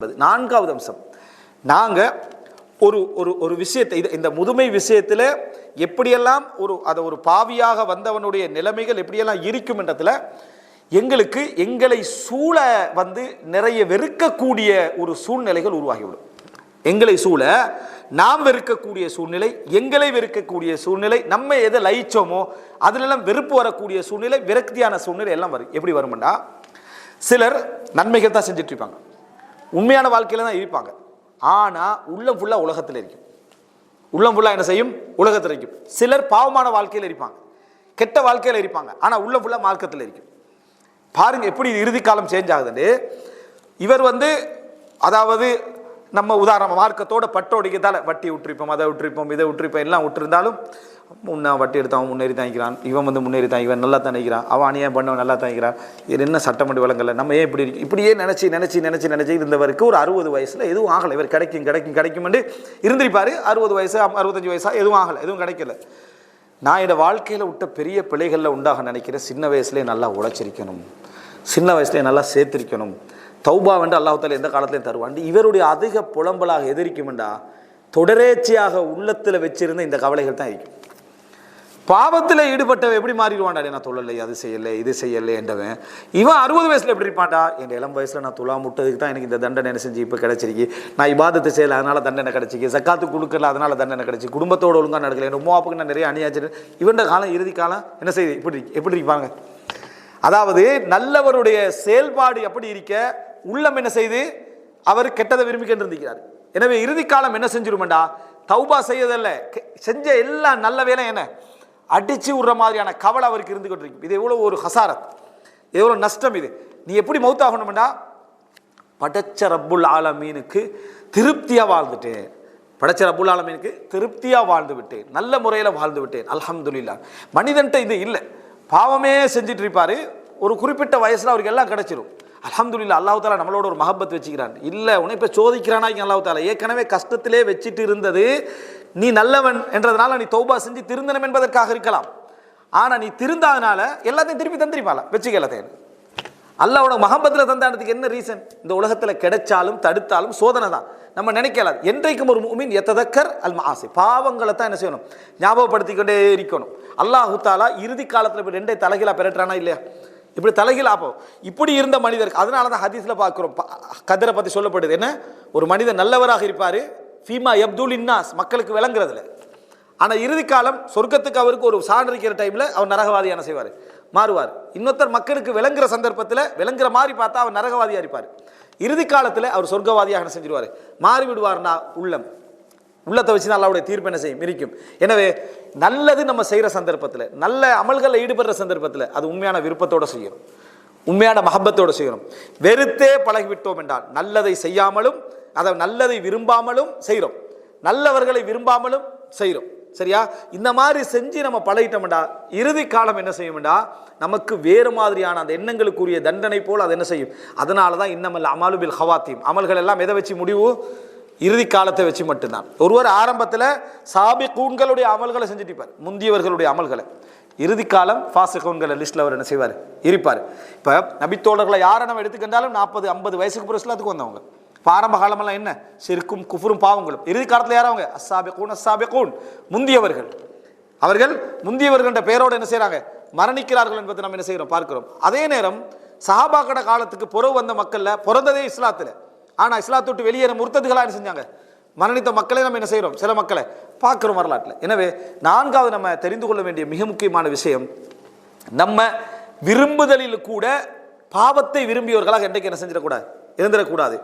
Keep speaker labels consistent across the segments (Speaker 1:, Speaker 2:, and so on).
Speaker 1: என்பது நான்காவது அம்சம். நாங்கள் ஒரு ஒரு ஒரு விஷயத்தை இது இந்த முதுமை விஷயத்தில் எப்படியெல்லாம் ஒரு அதை ஒரு பாவியாக வந்தவனுடைய நிலைமைகள் எப்படியெல்லாம் இருக்கும் என்றதில் எங்களுக்கு எங்களை சூழ வந்து நிறைய வெறுக்கக்கூடிய ஒரு சூழ்நிலைகள் உருவாகிவிடும். எங்களை சூழ நாம் வெறுக்கக்கூடிய சூழ்நிலை எங்களை வெறுக்கக்கூடிய சூழ்நிலை நம்ம எதை லயிச்சோமோ அதிலெல்லாம் வெறுப்பு வரக்கூடிய சூழ்நிலை விரக்தியான சூழ்நிலை எல்லாம் வரும். எப்படி வரும்னா சிலர் நன்மைகள் தான் செஞ்சிட்ருப்பாங்க உண்மையான வாழ்க்கையில் தான் இருப்பாங்க. ஆனால் உள்ளம் ஃபுல்லாக உலகத்தில் இருக்கும். உள்ளம் ஃபுல்லாக என்ன செய்யும்? உலகத்தில் இருக்கும். சிலர் பாவமான வாழ்க்கையில் இருப்பாங்க. கெட்ட வாழ்க்கையில் இருப்பாங்க. ஆனால் உள்ளம் ஃபுல்லாக மார்க்கத்தில் இருக்கும். பாருங்கள் எப்படி இறுதி காலம் சேஞ்ச் ஆகுதுன்னு. இவர் வந்து அதாவது நம்ம உதாரணம் மார்க்கத்தோட பட்டோடிக்கத்தால் வட்டி விட்டுருப்போம் அதை விட்டுருப்போம் இதை விட்டுருப்போம் எல்லாம் விட்டுருந்தாலும் முன்னா வட்டி எடுத்தவன் முன்னேறி தாங்கிக்கிறான் இவன் வந்து முன்னேறி தான் இவன் நல்லா தானிக்கிறான் அவன் அநியாயம் பண்ணவன் நல்லா தாங்கிக்கிறான் இது என்ன சட்டமன்ற விலங்கல்ல நம்ம ஏன் இப்படி இருக்கு? இப்படியே நினச்சி நினச்சி நினச்சி நினச்சி இருந்தவருக்கு ஒரு அறுபது வயசில் எதுவும் ஆகலை. இவர் கிடைக்கும் கிடைக்கும் கிடைக்கும்னு இருந்திருப்பார். அறுபது வயசு அம்- அறுபத்தஞ்சு வயசா எதுவும் ஆகலை எதுவும் கிடைக்கல. நான் என்னோட வாழ்க்கையில் விட்ட பெரிய பிழைகளில் உண்டாக நினைக்கிறேன் சின்ன வயசுலேயே நல்லா உழைச்சிருக்கணும். சின்ன வயசுலேயே நல்லா சேர்த்திருக்கணும். தௌபா வந்து அல்லாஹால எந்த காலத்திலையும் தருவான். இவருடைய அதிக புலம்பலாக எதிரிக்குமெண்டா தொடரேச்சியாக உள்ளத்தில் வச்சிருந்த இந்த கவலைகள் தான் இருக்கும் பாவத்தில் ஈடுபட்டவன் எப்படி மாறிடுவான்டா நான் தொழலை அது செய்யலை இது செய்யலை என்றவன். இவன் அறுபது வயசில் எப்படி இருப்பான்டா? என் இளம் வயசில் நான் துலா முட்டதுக்கு தான் எனக்கு இந்த தண்டனை என்ன செஞ்சு இப்போ கிடச்சிருக்கு. நான் இபாதத்தை செய்யலை அதனால் தண்டனை கிடச்சிக்கு சக்காத்து கொடுக்கல அதனால் தண்டனை கிடச்சி குடும்பத்தோட ஒழுங்கா நடக்கல என் உமாப்புக்கு நான் நிறைய அணியாச்சு இவன் காலம் இறுதி காலம் என்ன செய்யுது? இப்படி எப்படி இருப்பாங்க? அதாவது நல்லவருடைய செயல்பாடு எப்படி இருக்க? உள்ளம் என்ன செய்து அவர் கெட்டதை விரும்பிக்கிட்டு இருந்திருக்கிறார் எனவே இறுதி காலம் என்ன செஞ்சிருமெண்டா? தௌபா செய்யதல்ல செஞ்ச எல்லா நல்ல வேலை என்ன? அடித்து விடுற மாதிரியான கவலை அவருக்கு இருந்து இருக்கு இது எவ்வளோ ஒரு ஹசாரத். எவ்வளோ நஷ்டம் இது. நீ எப்படி மௌத்தாகணும்டா படைச்ச ரப்புல் ஆலமீனுக்கு திருப்தியாக வாழ்ந்துட்டேன். படைச்ச ரப்புல் ஆலமீனுக்கு திருப்தியாக வாழ்ந்து விட்டேன். நல்ல முறையில் வாழ்ந்து விட்டேன். அலமதுல்லா மனிதன்ட்ட இது இல்லை. பாவமே செஞ்சிட்டு இருப்பார். ஒரு குறிப்பிட்ட வயசில் அவருக்கு எல்லாம் கிடச்சிரும். அல்ஹம்துலில்லா அல்லாஹ் தாலா நம்மளோட ஒரு மஹப்பத் வச்சுக்கிறான். இல்லை உன்னை இப்போ சோதிக்கிறானா அல்லாஹ் தாலா? ஏற்கனவே கஷ்டத்திலே வச்சுட்டு இருந்தது. நீ நல்லவன் என்றதுனால நீ தௌபா செஞ்சு திருந்தனம் என்பதற்காக இருக்கலாம். ஆனால் நீ திருந்தாதனால எல்லாத்தையும் திருப்பி தந்திரிப்பால வச்சுக்க எல்லாத்தையும் அல்லாவோட மகம்பத்தில் தந்தானதுக்கு என்ன ரீசன் இந்த உலகத்தில் கிடைச்சாலும் தடுத்தாலும் சோதனை தான். நம்ம நினைக்கல என்றைக்கும் ஒரு மீன் எத்ததக்கர் அல் மாசி. பாவங்களை தான் என்ன செய்யணும்? ஞாபகப்படுத்திக்கொண்டே இருக்கணும். அல்லாஹு தாலா இறுதி காலத்தில் இப்போ ரெண்டே தலைகீழா பெறட்டானா இல்லையா? இப்படி தலைகீழ் ஆப்போம் இப்படி இருந்த மனிதருக்கு அதனால தான் ஹதீஸில் பார்க்குறோம். கதிரை பற்றி சொல்லப்படுது. என்ன? ஒரு மனிதன் நல்லவராக இருப்பார். ஃபீமா எப்துல் இன்னாஸ் மக்களுக்கு விளங்குறதுல. ஆனால் இறுதி காலம் சொர்க்கத்துக்கு அவருக்கு ஒரு சான்றளிக்கிற டைமில் அவர் நரகவாதியான செய்வார்? மாறுவார். இன்னொருத்தர் மக்களுக்கு விளங்குற சந்தர்ப்பத்தில் விளங்குற மாதிரி பார்த்தா அவர் நரகவாதியாக இருப்பார். இறுதி காலத்தில் அவர் சொர்க்கவாதியாக செஞ்சிருவார்? மாறி விடுவார்னா உள்ளம். உள்ளத்தை வச்சு தான் அல்லாவுடைய தீர்ப்பு என்ன செய்யும்? இருக்கும் எனவே நல்லது நம்ம செய்கிற சந்தர்ப்பத்தில் நல்ல அமல்களில் ஈடுபடுற சந்தர்ப்பத்தில் அது உண்மையான விருப்பத்தோடு செய்யணும். உண்மையான மஹப்பத்தோட செய்யணும். வெறுத்தே பழகிவிட்டோம் என்றால் நல்லதை செய்யாமலும் அதை நல்லதை விரும்பாமலும் செய்கிறோம் நல்லவர்களை விரும்பாமலும் செய்கிறோம் சரியா? இந்த மாதிரி செஞ்சு நம்ம பழகிட்டோம்டா இறுதி காலம் என்ன செய்யும்டா நமக்கு வேறு மாதிரியான அந்த எண்ணங்களுக்குரிய தண்டனை போல் அது என்ன செய்யும்? அதனால தான் இன்னமல்ல அமலுபில் ஹவாத்தியம் அமல்கள் எல்லாம் எதை வச்சு முடிவு? இறுதி காலத்தை வச்சு மட்டும்தான். ஒருவர் ஆரம்பத்தில் சாபி கூண்களுடைய அமல்களை செஞ்சுட்டு முந்தியவர்களுடைய அமல்களை. இறுதி காலம் ஃபாசிகோன்களை லிஸ்ட்டில் அவர் என்ன செய்வார்? இருப்பார். இப்போ நபித்தோழர்களை யாரை நம்ம எடுத்துக்கிட்டாலும் நாற்பது ஐம்பது வயசுக்கு பிறகு வந்தவங்க. ஆரம்ப காலமெல்லாம் என்ன? சிறுக்கும் குஃபுரும் பாவங்களும். இறுதி காலத்தில் யாரவங்க அஸ்ஸாபி கூன் அஸ்ஸாபி கூன் முந்தியவர்கள். அவர்கள் முந்தியவர்கள்ன்ற பெயரோடு என்ன செய்கிறாங்க மரணிக்கிறார்கள் என்பதை நம்ம என்ன செய்கிறோம்? பார்க்கிறோம். அதே நேரம் சஹாபாக்கட காலத்துக்கு புறவு வந்த மக்களில் பிறந்ததே இஸ்லாத்தில். ஆனால் இஸ்லாத்தை விட்டு வெளியேற முர்த்ததுகளாக என்ன செஞ்சாங்க? மரணித்த மக்களை நம்ம என்ன செய்கிறோம் சில மக்களை பார்க்குறோம் வரலாற்றில். எனவே நான்காவது நம்ம தெரிந்து கொள்ள வேண்டிய மிக முக்கியமான விஷயம் நம்ம விரும்புதலில் கூட பாவத்தை விரும்பியவர்களாக என்றைக்கு என்ன செஞ்சிடக்கூடாது? இருந்துடக்கூடாது.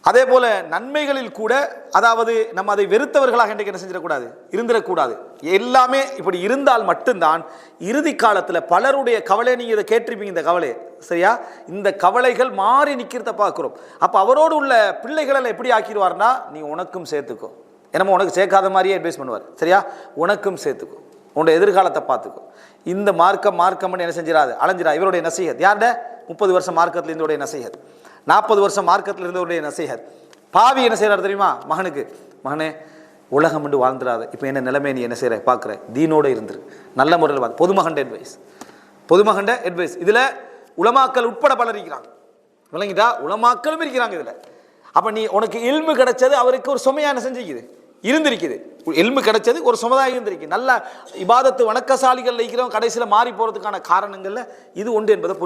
Speaker 1: அதே போல நன்மைகளில் கூட அதாவது நம்ம அதை வெறுத்தவர்களாக இன்றைக்கு என்ன செஞ்சிடக்கூடாது? இருந்திடக்கூடாது. எல்லாமே இப்படி இருந்தால் மட்டும்தான் இறுதி காலத்தில் பலருடைய கவலை நீங்கள் இதை கேட்டிருப்பீங்க இந்த கவலை. சரியா? இந்த கவலைகள் மாறி நிற்கிறத பார்க்குறோம். அப்போ அவரோடு உள்ள பிள்ளைகளெல்லாம் எப்படி ஆக்கிடுவார்னா நீ உனக்கும் சேர்த்துக்கோ. என்னமோ உனக்கு சேர்க்காத மாதிரியே அட்வைஸ் பண்ணுவார். சரியா? உனக்கும் சேர்த்துக்கோ. உன்னோட எதிர்காலத்தை பார்த்துக்கோ. இந்த மார்க்கம் மார்க்கம்னு என்ன செஞ்சிடாது அலைஞ்சிடா இவருடைய நசீகத். யார்ட? முப்பது வருஷம் மார்க்கத்தில் இருந்தோடைய நசீகத். நாற்பது வருஷம் மார்க்கத்தில் இருந்தவருடைய நசீகத். பாவி என்ன செய்கிறார் தெரியுமா? மகனுக்கு மகனே உலகம் என்று வாழ்ந்துடாத. இப்போ என்ன நிலைமை? நீ என்ன செய்கிற பார்க்குற. தீனோடு இருந்துரு. நல்ல முறையில் பார்த்து பொதுமகண்ட அட்வைஸ் பொதுமகண்ட அட்வைஸ் இதில் உலமாக்கள் உட்பட பலர் இருக்கிறாங்க. விளங்கிட்டா? உலமாக்களும் இருக்கிறாங்க இதில். அப்போ நீ உனக்கு இல்மு கிடைச்சது அவருக்கு ஒரு சுமையான செஞ்சிருக்குது இருந்திருக்குது. எலும்பு கிடைச்சது ஒரு சமுதாயம் இருந்திருக்கு நல்ல இபாதத்து வணக்கசாலிகள் இருக்கிறவங்க கடைசியில் மாறி போகிறதுக்கான காரணங்களில் இது உண்டு என்பதை புரிஞ்சு